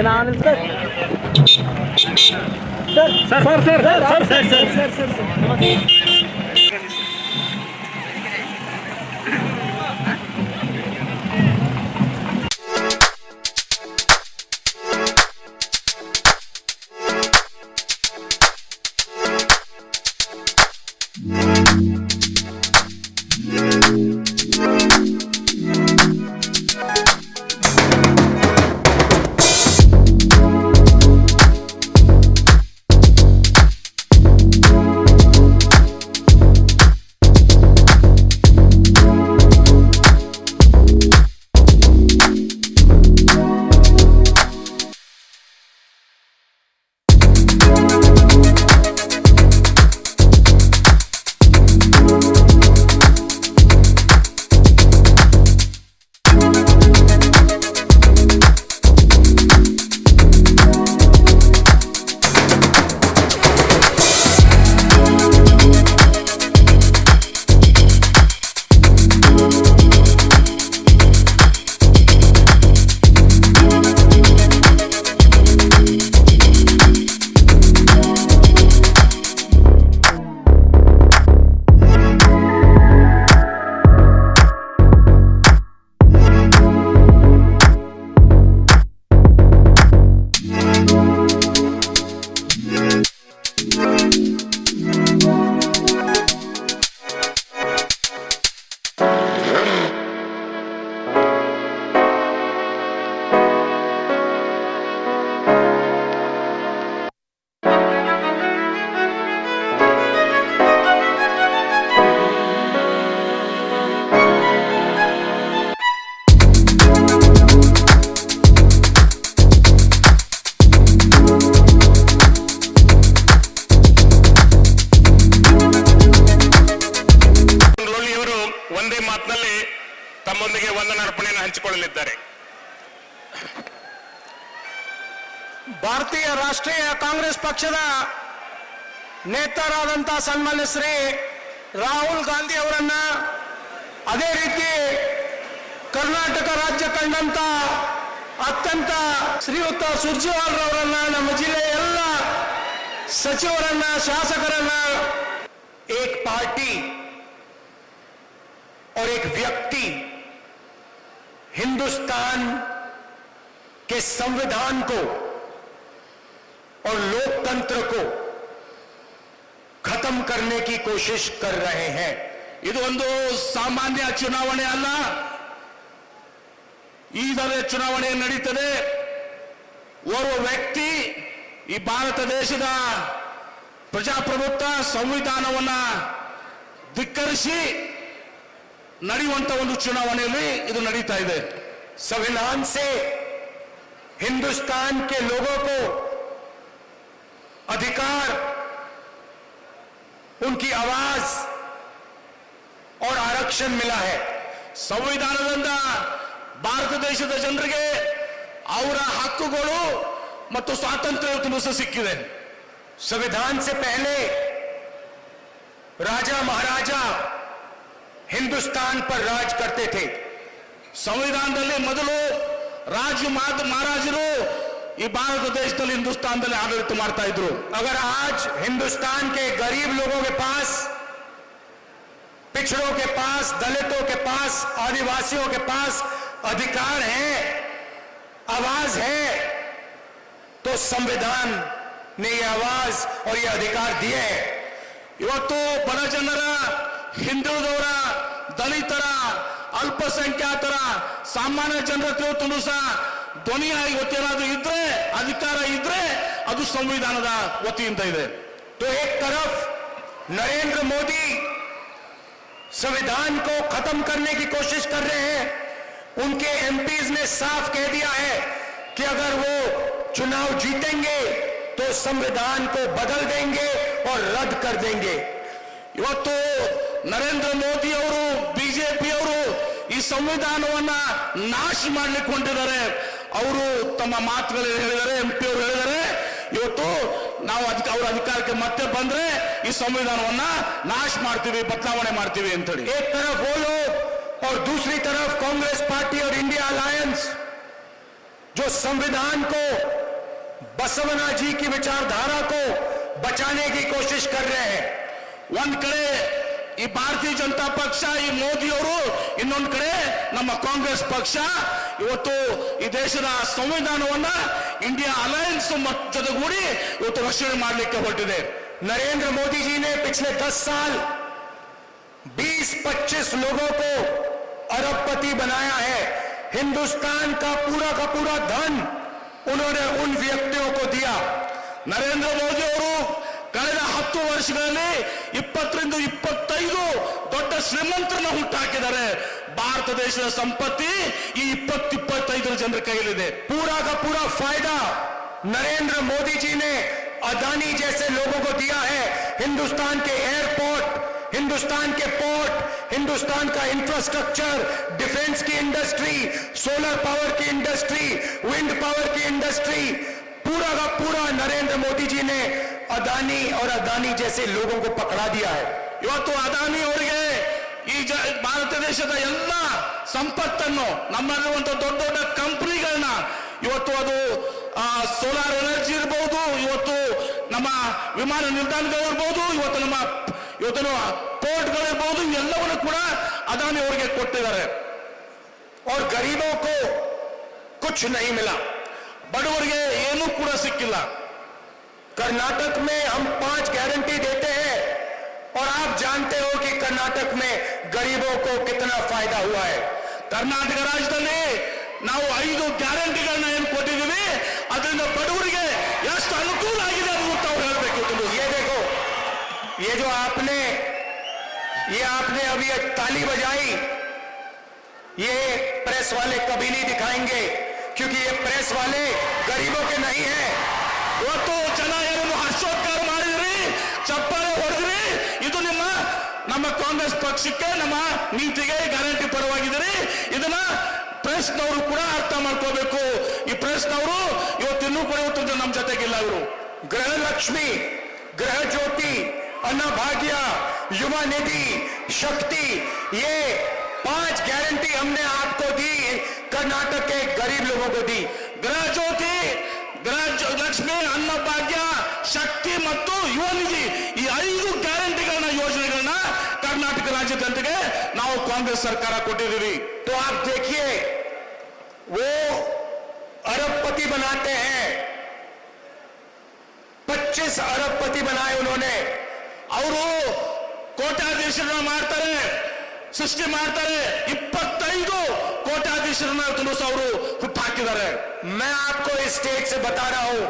ಏನಾನಿಲ್ sir sir sir sir sir sir sir sir sir ತಮ್ಮೊಂದಿಗೆ ವಂದನಾರ್ಪಣೆಯನ್ನು ಹಂಚಿಕೊಳ್ಳಲಿದ್ದಾರೆ ಭಾರತೀಯ ರಾಷ್ಟ್ರೀಯ ಕಾಂಗ್ರೆಸ್ ಪಕ್ಷದ ನೇತಾರಾದಂಥ ಸನ್ಮಾನ್ಯ ಶ್ರೀ ರಾಹುಲ್ ಗಾಂಧಿ ಅವರನ್ನ ಅದೇ ರೀತಿ ಕರ್ನಾಟಕ ರಾಜ್ಯ ಕಂಡಂತ ಅತ್ಯಂತ ಶ್ರೀಯುತ ಸುರ್ಜೇವಾಲ್ ಅವರನ್ನ ನಮ್ಮ ಜಿಲ್ಲೆಯ ಎಲ್ಲ ಸಚಿವರನ್ನ ಶಾಸಕರನ್ನ ಏಕ್ ಪಾರ್ಟಿ ಅವ್ರ ವ್ಯಕ್ತಿ ವ್ಯಕ್ತಿ हिंदुस्तान के संविधान को और लोकतंत्र को खत्म करने की कोशिश कर रहे हैं इन सामान्य चुनाव अलग चुनाव नड़ीत व्यक्ति भारत देश प्रजाप्रभुत्व संविधान धिकरसी नड़ीवंत चुनाव नड़ीता है संविधान से हिंदुस्तान के लोगों को अधिकार उनकी आवाज और आरक्षण मिला है संविधान भारत देश जन हकु स्वातंत्र संविधान से पहले राजा महाराजा हिंदुस्तान पर राज करते थे संविधान दल मदलो राज महाराज ये भारत देश दल हिंदुस्तान आड़ मार्ता अगर आज हिंदुस्तान के गरीब लोगों के पास पिछड़ों के पास दलितों के पास आदिवासियों के पास अधिकार है आवाज है तो संविधान ने यह आवाज और ये अधिकार दिए है वो तो बड़ा चंद्रा हिंदू दौरा दलित अलसंख्यात सामान्य ಜನರ ಇವತ್ತು ಸಹ ಧ್ವನಿಯಾಗಿ तो एक तरफ नरेंद्र मोदी संविधान को खत्म करने की कोशिश कर रहे हैं उनके एमपीज ने साफ कह दिया है कि अगर वो चुनाव जीतेंगे तो संविधान को बदल देंगे और रद्द कर देंगे वो तो नरेंद्र मोदी और बीजेपी और संविधान नाश मे संविधान नाश मे बदलवे अंत एक तरफ वो लोग और दूसरी तरफ कांग्रेस पार्टी और इंडिया अलायंस जो संविधान को बसवना जी की विचारधारा को बचाने की कोशिश कर रहे हैं वन कड़े ಈ ಭಾರತೀಯ ಜನತಾ ಪಕ್ಷ ಈ ಮೋದಿ ಅವರು ಇನ್ನೊಂದು ಕಡೆ ನಮ್ಮ ಕಾಂಗ್ರೆಸ್ ಪಕ್ಷ ಇವತ್ತು ಈ ದೇಶದ ಸಂವಿಧಾನವನ್ನ ಇಂಡಿಯಾ ಅಲೈಯನ್ಸ್ ಮತ್ತದಗೂಡಿ ಇವತ್ತು ವರ್ಷಕ್ಕೆ ಮಾರ್ಲಿಕ್ಕೆ ಹೊರಟಿದೆ ನರೇಂದ್ರ ಮೋದಿಜಿ ನೇ ಕಳೆದ 10 ವರ್ಷ 20 25 لوگوں کو اربಪತಿ بنایا ہے हिंदुस्तान का पूरा का पूरा धन उन्होंने उन ವ್ಯಕ್ತಿوں کو دیا ನರೇಂದ್ರ ಮೋದಿ ಅವರು ಕಳೆದ 10 ವರ್ಷಗಳಲ್ಲಿ 20 ರಿಂದ 25 ದೊಡ್ಡ ಶ್ರೀಮಂತರ ಹೊಟ್ಟಾಕಿದ್ದಾರೆ ಭಾರತ ದೇಶದ ಸಂಪತ್ತು ಈ 20 25 ಜನರ ಕೈಲಿದೆ ಪೂರಕ ಪೂರ ಫಾಯದಾ ನರೇಂದ್ರ ಮೋದಿಜಿ ਨੇ ಅದಾನಿ ಝೆಸೆ ಲೋಗೋ ಕೋ دیا ಹೈ ಹಿಂದೂಸ್ತಾನ್ ಕೆ ಏರ್ಪೋರ್ಟ್ ಹಿಂದೂಸ್ತಾನ್ ಕೆ ಪೋರ್ಟ್ ಹಿಂದೂಸ್ತಾನ್ ಕಾ ಇನ್ಫ್ರಾಸ್ಟ್ರಕ್ಚರ್ ಡಿಫೆನ್ಸ್ ಕಿ ಇಂಡಸ್ಟ್ರಿ ಸೋಲರ್ ಪವರ್ ಕಿ ಇಂಡಸ್ಟ್ರಿ ವಿಂಡ್ ಪವರ್ ಕಿ ಇಂಡಸ್ಟ್ರಿ ಪೂರಕ ಪೂರ ನರೇಂದ್ರ ಮೋದಿಜಿ ನೇ अदानी और अदानी जैसे लोगों को पकड़ा दिया है ಇವತ್ತು ಅದಾನಿ ಅವರಿಗೆ ಈ ಜ ಭಾರತ ದೇಶದ ಎಲ್ಲ ಸಂಪತ್ತನ್ನು ನಮ್ಮಲ್ಲಿರುವಂತ ದೊಡ್ಡ ದೊಡ್ಡ ಕಂಪನಿಗಳನ್ನ ಇವತ್ತು ಅದು ಸೋಲಾರ್ ಎನರ್ಜಿ ಇರಬಹುದು ಇವತ್ತು ನಮ್ಮ ವಿಮಾನ ನಿಲ್ದಾಣಗಳು ಇರಬಹುದು ಇವತ್ತು ನಮ್ಮ ಇವತ್ತು ಪೋರ್ಟ್ಗಳು ಇರಬಹುದು ಇವೆಲ್ಲವನ್ನು ಕೂಡ ಅದಾನಿ ಅವರಿಗೆ ಕೊಟ್ಟಿದ್ದಾರೆ ಅವ್ರ ಗರೀಬಕ್ಕೂ ಕುಚ್ ನೈ ಬಡವರಿಗೆ ಏನೂ ಕೂಡ ಸಿಕ್ಕಿಲ್ಲ कर्नाटक में हम पांच गारंटी देते हैं और आप जानते हो कि कर्नाटक में गरीबों को कितना फायदा हुआ है कर्नाटक ರಾಜ್ಯದಲ್ಲಿ ना ಐದು ಗ್ಯಾರಂಟಿಗಳನ್ನ ಏನ್ ಕೊಟ್ಟಿದ್ದೀವಿ ಅದರಿಂದ ಬಡವರಿಗೆ ಎಷ್ಟು ಅನುಕೂಲ ಆಗಿದೆ ಅದನ್ನು ತಾವು ये देखो ये जो आपने ये आपने अभी ताली बजाई ये प्रेस वाले कभी नहीं दिखाएंगे क्योंकि ये प्रेस वाले गरीबों के नहीं हैं ಇವತ್ತು ಜನ ಏನನ್ನು ಹರ್ಷೋದ್ಗಾರ ಮಾಡಿದ್ರಿ ಚಪ್ಪಾಳೆ ಹೊಡೆದ್ರಿ ಇದು ನಿಮ್ಮ ನಮ್ಮ ಕಾಂಗ್ರೆಸ್ ಪಕ್ಷಕ್ಕೆ ನಮ್ಮ ನೀತಿಗೆ ಗ್ಯಾರಂಟಿ ಪರವಾಗಿದ್ದೀರಿ ಇದನ್ನ ಪ್ರೆಸ್ನವರು ಕೂಡ ಅರ್ಥ ಮಾಡ್ಕೋಬೇಕು ಈ ಪ್ರೆಸ್ನವರು ಇವತ್ತಿನೂ ಕೂಡ ಇವತ್ತು ನಮ್ಮ ಜೊತೆಗಿಲ್ಲ ಅವರು ಗೃಹಲಕ್ಷ್ಮಿ ಗೃಹ ಜ್ಯೋತಿ ಅನ್ನಭಾಗ್ಯ ಯುವ ಯುವ ಶಕ್ತಿ ಶಕ್ತಿ ಗ್ಯಾರಂಟಿ ಪಾಂಚ್ हमने आपको दी ಕರ್ನಾಟಕ के गरीब लोगों को ಗೃಹ ಲಕ್ಷ್ಮಿ ಅನ್ನಭಾಗ್ಯ ಶಕ್ತಿ ಮತ್ತು ಯುವ ನಿಧಿ ಈ ಐದು ಗ್ಯಾರಂಟಿಗಳನ್ನ ಯೋಜನೆಗಳನ್ನ ಕರ್ನಾಟಕ ರಾಜ್ಯ ಜನತೆಗೆ ನಾವು ಕಾಂಗ್ರೆಸ್ ಸರ್ಕಾರ ಕೊಟ್ಟಿದ್ದೀವಿ ತೋ ಆಪ್ देखिए वो अरबपति बनाते हैं 25 अरबपति बनाए उन्होंने ಅವರು ಕೋಟಾಧೀಶರನ್ನ ಮಾಡ್ತಾರೆ ಸೃಷ್ಟಿ ಮಾಡ್ತಾರೆ ಇಪ್ಪತ್ತೈದು ಕೋಟ್ಯಾಧೀಶರನ್ನ ಅವರು किधर है मैं आपको इस स्टेज से बता रहा हूं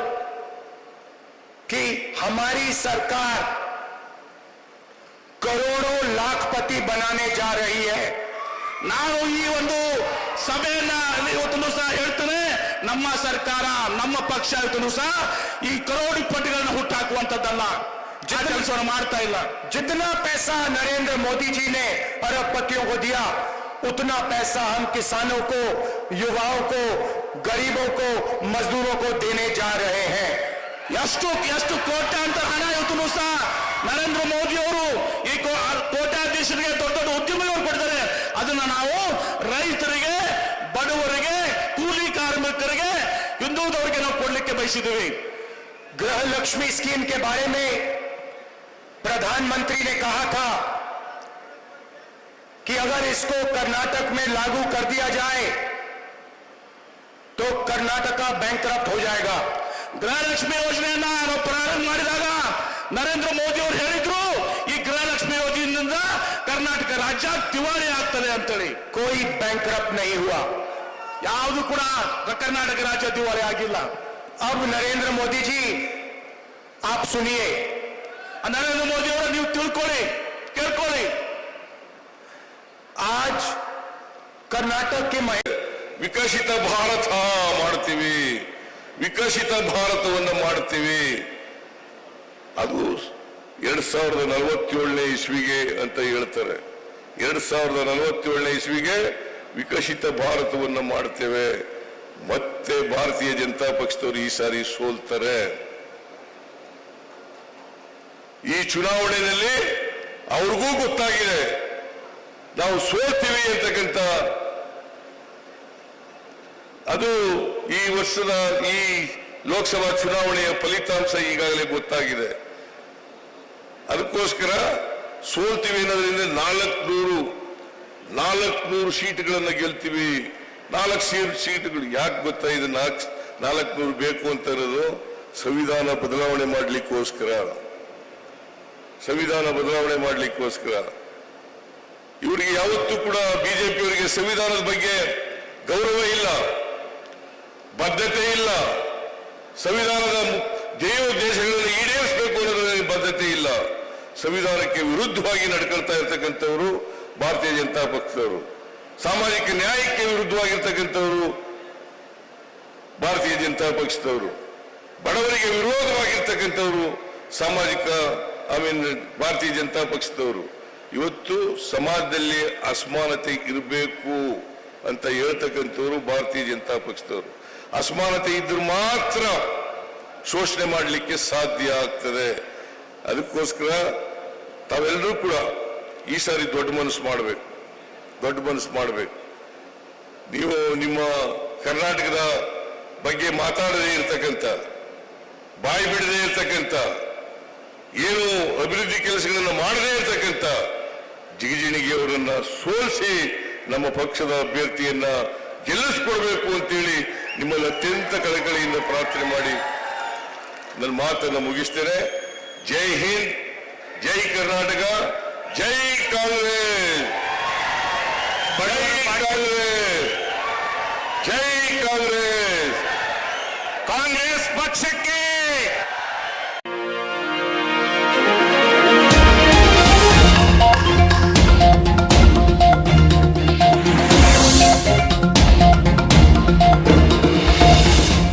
कि हमारी सरकार करोड़ों लाख पति बनाने जा रही है ना वो सभे हेतने नम सरकार नम पक्ष सह करोड़पति हुटाकुंतल जनता जितना पैसा नरेंद्र मोदी जी ने अरब पतियों को दिया उतना पैसा हम किसानों को युवाओं को गरीबों को मजदूरों को देने जा रहे हैं यस्तु यस्तु कोटा ಅಂತ ಹಣ ಇತ್ತು ನರೇಂದ್ರ ಮೋದಿ ಅವರು ಈ ಕೋಟಾ ದೇಶಕ್ಕೆ ದೊಡ್ಡ ದೊಡ್ಡ ಉದ್ಯಮಿಯರ ಕೊಟ್ಟರೆ ಅದನ್ನ ನಾವು ರೈತರಿಗೆ ಬಡವರಿಗೆ ಕೂಲಿ ಕಾರ್ಮಿಕರಿಗೆ ಹಿಂದು ದವರಿಗೆ ನಾವು ಕೊಡಕ್ಕೆ ಬಯಸಿದೆವಿ ಗೃಹ ಲಕ್ಷ್ಮಿ ಸ್ಕೀಮ್ کے بارے میں प्रधानमंत्री ने कहा था कि अगर इसको कर्नाटक में लागू कर दिया जाए तो कर्नाटक का बैंकक्रप्ट हो जाएगा गृहलक्ष्मी योजना ना वो प्रारंभ ಮಾಡಿದಾಗ नरेंद्र मोदी ಅವರು ಹೇಳಿದ್ರು ಈ ಗೃಹಲಕ್ಷ್ಮಿ ಯೋಜನದಿಂದ ಕರ್ನಾಟಕ ರಾಜ್ಯಕ್ಕೆ तिवारी ಆಗತನೆ ಅಂತ ಹೇಳಿ کوئی ಬ್ಯಾಂಕ್ಕ್ರप्ट نہیں ہوا۔ ಯಾವುದು ಕೂಡ ಕರ್ನಾಟಕ ರಾಜ್ಯ तिवारी ಆಗಿಲ್ಲ. ಅಬ ನರೇಂದ್ರ ಮೋದಿಜಿ ಆಪ್ ಸುನिए ಅನರೇಂದ್ರ ಮೋದಿವರ ನೀವು ತಿಳ್ಕೋಳಿ ತಿಳ್ಕೋಳಿ ಆಜ್ ಕರ್ನಾಟಕಕ್ಕೆ ವಿಕಸಿತ ಭಾರತ ಮಾಡ್ತೀವಿ ವಿಕಸಿತ ಭಾರತವನ್ನು ಮಾಡ್ತೀವಿ ಅದು ಎರಡ್ ಸಾವಿರದ ನಲವತ್ತೇಳನೇ ಇಸ್ವಿಗೆ ಅಂತ ಹೇಳ್ತಾರೆ ಎರಡ್ ಸಾವಿರದ ನಲವತ್ತೇಳನೇ ಇಸ್ವಿಗೆ ವಿಕಸಿತ ಭಾರತವನ್ನು ಮಾಡ್ತೇವೆ ಮತ್ತೆ ಭಾರತೀಯ ಜನತಾ ಪಕ್ಷದವರು ಈ ಸಾರಿ ಸೋಲ್ತಾರೆ ಈ ಚುನಾವಣೆಯಲ್ಲಿ ಅವ್ರಿಗೂ ಗೊತ್ತಾಗಿದೆ ನಾವು ಸೋಲ್ತೀವಿ ಅಂತಕ್ಕಂಥ ಅದು ಈ ವರ್ಷದ ಈ ಲೋಕಸಭಾ ಚುನಾವಣೆಯ ಫಲಿತಾಂಶ ಈಗಾಗಲೇ ಗೊತ್ತಾಗಿದೆ ಅದಕ್ಕೋಸ್ಕರ ಸೋಲ್ತೀವಿ ಅನ್ನೋದ್ರಿಂದ ನಾಲ್ಕುನೂರು ನಾಲ್ಕುನೂರು ಸೀಟ್ಗಳನ್ನ ಗೆಲ್ತೀವಿ ನಾಲ್ಕು ಸೀಟ್ ಸೀಟ್ಗಳು ಯಾಕೆ ಗೊತ್ತಾ ಇದು ನಾಲ್ಕು ನಾಲ್ಕುನೂರು ಬೇಕು ಅಂತ ಇರೋದು ಸಂವಿಧಾನ ಬದಲಾವಣೆ ಮಾಡ್ಲಿಕ್ಕೋಸ್ಕರ ಸಂವಿಧಾನ ಬದಲಾವಣೆ ಮಾಡ್ಲಿಕ್ಕೋಸ್ಕರ ಇವರಿಗೆ ಯಾವತ್ತೂ ಕೂಡ ಬಿಜೆಪಿಯವರಿಗೆ ಸಂವಿಧಾನದ ಬಗ್ಗೆ ಗೌರವ ಇಲ್ಲ ಬದ್ಧತೆ ಇಲ್ಲ ಸಂವಿಧಾನದ ದೇಶಗಳನ್ನು ಈಡೇರಿಸಬೇಕು ಅನ್ನೋದರಲ್ಲಿ ಬದ್ಧತೆ ಇಲ್ಲ ಸಂವಿಧಾನಕ್ಕೆ ವಿರುದ್ಧವಾಗಿ ನಡ್ಕೊಳ್ತಾ ಇರ್ತಕ್ಕಂಥವರು ಭಾರತೀಯ ಜನತಾ ಪಕ್ಷದವರು ಸಾಮಾಜಿಕ ನ್ಯಾಯಕ್ಕೆ ವಿರುದ್ಧವಾಗಿರ್ತಕ್ಕಂಥವರು ಭಾರತೀಯ ಜನತಾ ಪಕ್ಷದವರು ಬಡವರಿಗೆ ವಿರೋಧವಾಗಿರ್ತಕ್ಕಂಥವರು ಸಾಮಾಜಿಕ ಐ ಮೀನ್ ಭಾರತೀಯ ಜನತಾ ಪಕ್ಷದವರು ಇವತ್ತು ಸಮಾಜದಲ್ಲಿ ಅಸಮಾನತೆ ಇರಬೇಕು ಅಂತ ಹೇಳ್ತಕ್ಕಂಥವ್ರು ಭಾರತೀಯ ಜನತಾ ಪಕ್ಷದವರು ಅಸಮಾನತೆ ಇದ್ರೂ ಮಾತ್ರ ಶೋಷಣೆ ಮಾಡಲಿಕ್ಕೆ ಸಾಧ್ಯ ಆಗ್ತದೆ ಅದಕ್ಕೋಸ್ಕರ ತಾವೆಲ್ಲರೂ ಕೂಡ ಈ ಸಾರಿ ದೊಡ್ಡ ಮನಸ್ಸು ಮಾಡಬೇಕು ದೊಡ್ಡ ಮನಸ್ಸು ಮಾಡಬೇಕು ನೀವು ನಿಮ್ಮ ಕರ್ನಾಟಕದ ಬಗ್ಗೆ ಮಾತಾಡದೇ ಇರ್ತಕ್ಕಂಥ ಬಾಯಿ ಬಿಡದೆ ಇರ್ತಕ್ಕಂಥ ಏನು ಅಭಿವೃದ್ಧಿ ಕೆಲಸಗಳನ್ನು ಮಾಡದೇ ಇರ್ತಕ್ಕಂಥ ಅವರನ್ನ ಸೋಲಿಸಿ ನಮ್ಮ ಪಕ್ಷದ ಅಭ್ಯರ್ಥಿಯನ್ನ ಗೆಲ್ಲಿಸ್ಕೊಳ್ಬೇಕು ಅಂತೇಳಿ ನಿಮ್ಮಲ್ಲಿ ಅತ್ಯಂತ ಕಳಕಳಿಯಿಂದ ಪ್ರಾರ್ಥನೆ ಮಾಡಿ ನನ್ನ ಮಾತನ್ನು ಮುಗಿಸ್ತೇನೆ ಜೈ ಹಿಂದ್ ಜೈ ಕರ್ನಾಟಕ ಜೈ ಕಾಂಗ್ರೆಸ್ ಕಾಂಗ್ರೆಸ್ ಜೈ ಕಾಂಗ್ರೆಸ್ ಕಾಂಗ್ರೆಸ್ ಪಕ್ಷಕ್ಕೆ